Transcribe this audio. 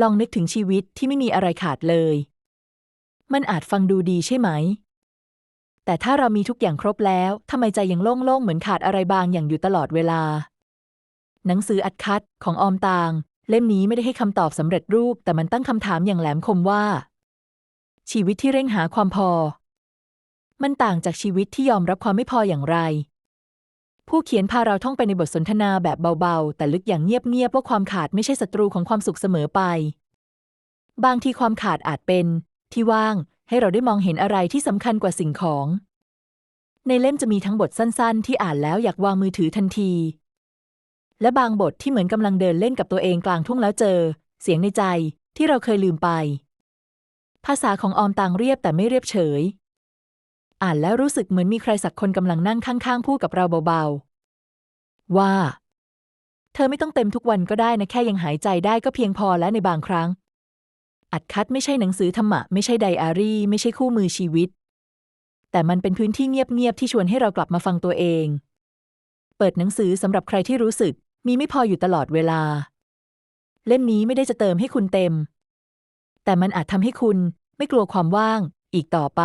ลองนึกถึงชีวิตที่ไม่มีอะไรขาดเลย มันอาจฟังดูดีใช่ไหม แต่ถ้าเรามีทุกอย่างครบแล้วทำไมใจยังโล่งๆ เหมือนขาดอะไรบางอย่างอยู่ตลอดเวลา หนังสืออัดคัดของออมตาง เล่มนี้ไม่ได้ให้คำตอบสำเร็จรูป แต่มันตั้งคำถามอย่างแหลมคมว่า ชีวิตที่เร่งหาความพอ มันต่างจากชีวิตที่ยอมรับความไม่พออย่างไร ผู้เขียนพาเราท่องไปในบทสนทนาแบบเบาๆ แต่ลึกอย่างเงียบๆว่าความขาดไม่ใช่ศัตรูของความสุขเสมอไป บางทีความขาดอาจเป็น ที่ว่างให้เราได้มองเห็นอะไรที่สำคัญกว่าสิ่งของ ในเล่มจะมีทั้งบทสั้นๆ ที่อ่านแล้วอยากวางมือถือทันที และบางบทที่เหมือนกำลังเดินเล่นกับตัวเองกลางทุ่งแล้วเจอ เสียงในใจที่เราเคยลืมไป ภาษาของออมตางเรียบแต่ไม่เรียบเฉย อ่านแล้วรู้สึกเหมือนมีใครสักคนกำลังนั่งข้างๆพูดกับเราเบาๆ ว่า เธอไม่ต้องเต็มทุกวันก็ได้นะแค่ยังหายใจได้ก็เพียงพอแล้วในบางครั้ง อัดคัดไม่ใช่หนังสือธรรมะ ไม่ใช่ไดอารี่ ไม่ใช่คู่มือชีวิต แต่มันเป็นพื้นที่เงียบๆที่ชวนให้เรากลับมาฟังตัวเอง เปิดหนังสือสำหรับใครที่รู้สึก มีไม่พออยู่ตลอดเวลา เล่มนี้ไม่ได้จะเติมให้คุณเต็ม แต่มันอาจทำให้คุณไม่กลัวความว่าง อีกต่อไป